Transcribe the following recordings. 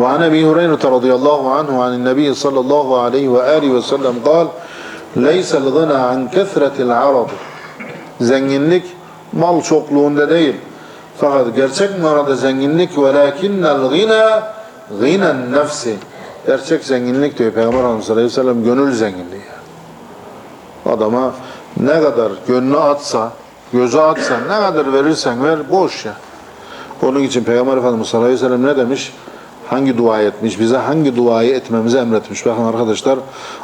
وعن ابي هريره رضي الله عنه عن النبي صلى الله عليه واله وسلم قال ليس الغنى عن كثره العرب zenginlik mal çokluğunda değil fakat gerçek manada zenginlik velakinnel gina ginen nefsi gerçek zenginlik diyor Peygamber Efendimiz Aleyhisselam sellem gönül zenginliği adama ne kadar gönlü atsa gözü atsa ne kadar verirsen ver boş ya onun için Peygamber Efendimiz sallallahu aleyhi ve sellem ne demiş? Hangi dua etmiş? Bize hangi duayı etmemizi emretmiş? Bakın arkadaşlar.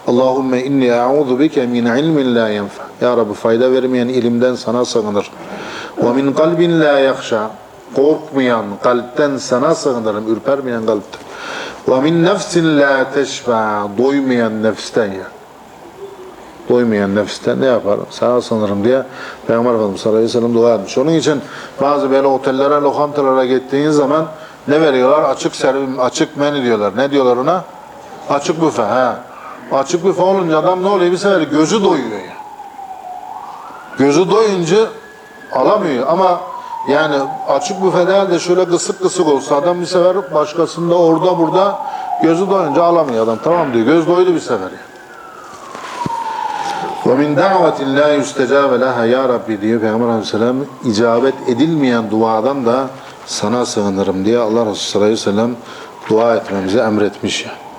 Allahümme inni e'udhu bike min ilmin la yenfa. Ya Rabbi fayda vermeyen ilimden sana sığınır. Ve min kalbin la yakşa. Korkmayan kalpten sana sığınırım. Ürpermeyen kalpten. Ve min nefsin la teşfa. Doymayan nefsten ya doymayan nefisten ne yaparım? Sana sanırım diye Peygamber Efendimiz sallallahu aleyhi ve sellem dua etmiş. Onun için bazı böyle otellere, lokantalara gittiğin zaman ne veriyorlar? Açık servim, açık menü diyorlar. Ne diyorlar ona? Açık büfe. He. Açık büfe olunca adam ne oluyor? Bir sefer gözü doyuyor ya. Gözü doyunca alamıyor ama yani açık büfe değil de şöyle kısık kısık olsa adam bir sefer başkasında orada burada gözü doyunca alamıyor adam. Tamam diyor. Göz doydu bir sefer ya. وَمِنْ دَعْوَةٍ لَا يُسْتَجَابَ لَهَا Ya Rabbi diyor Peygamber Aleyhisselam icabet edilmeyen duadan da sana sığınırım diye Allah Resulü Sallallahu Aleyhi ve Sellem dua etmemizi emretmiş ya.